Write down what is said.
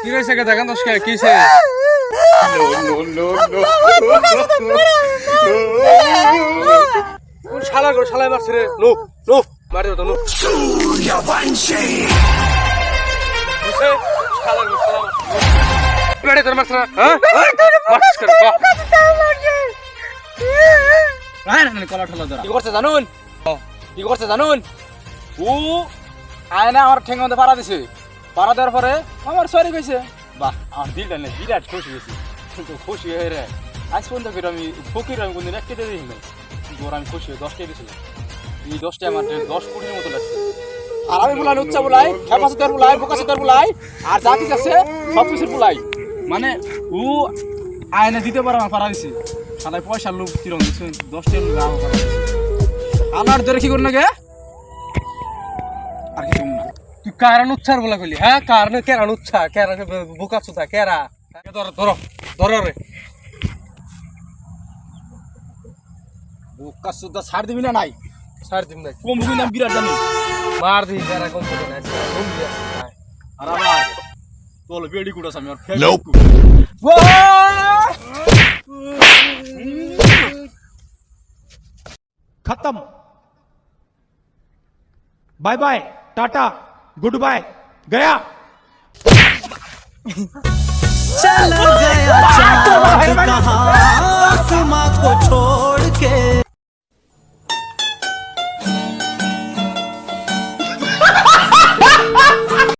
কি রয়েছে কে দেখেন দোষ কিসে কোন শালা গো? শালা মারছে রে নো নো মারি তো বুঝছে? শালা গো শালা পেড়ে তোর মারছে না হ্যাঁ? মারছিস কেন বাহ। রায় না কলা ঠলা ধরা। কি করছে জানুন? কি করছে জানুন? ও আয়না আমার ঠেঙ্গা মধ্যে পাড়া দিছে। পাড়া দেওয়ার পরে আমার সরি কইছে বাহ, আমার দিলটা না বিরাট খুশি হয়েছে। কিন্তু খুশি হয়ে রে, আজ পর্যন্ত ফির আমি, ফকির আমি কোনদিন কেটে দিই নাই কিন্তু আমি খুশি হয়ে দশটাই দিয়েছিলাম এই দশটা আমার দশ কোটির মতো লাগছে। আর আমি বলাই উচ্চা বলাই খেপাসিটার বলাই বলাই আর কিছু আছে সব বলাই। মানে ও আয়না দিতে পারে আমার পাড়া দিছে। সালাই পয়সার লোক কিরম দিচ্ছে দশটা লোক আমার পাড়া দিছে। কি করুন না গে? আর কিছু না। তুই কার অনুচ্ছার বলে কইলি হ্যাঁ কার কেরা অনুচ্ছা কেরা বোকা চোতা কেরা? ধরো ধরো ধরো রে। বোকা চোতা ছাড় দিবি না নাই? ছাড় দিবি নাই। কম দিবি না বিরাট জানি। মার দিই কেরা কম কম আর আমার তোল বেড়ি গুড়া সামনে নোপ খতম। Bye bye. Tata good bye गया। चला गया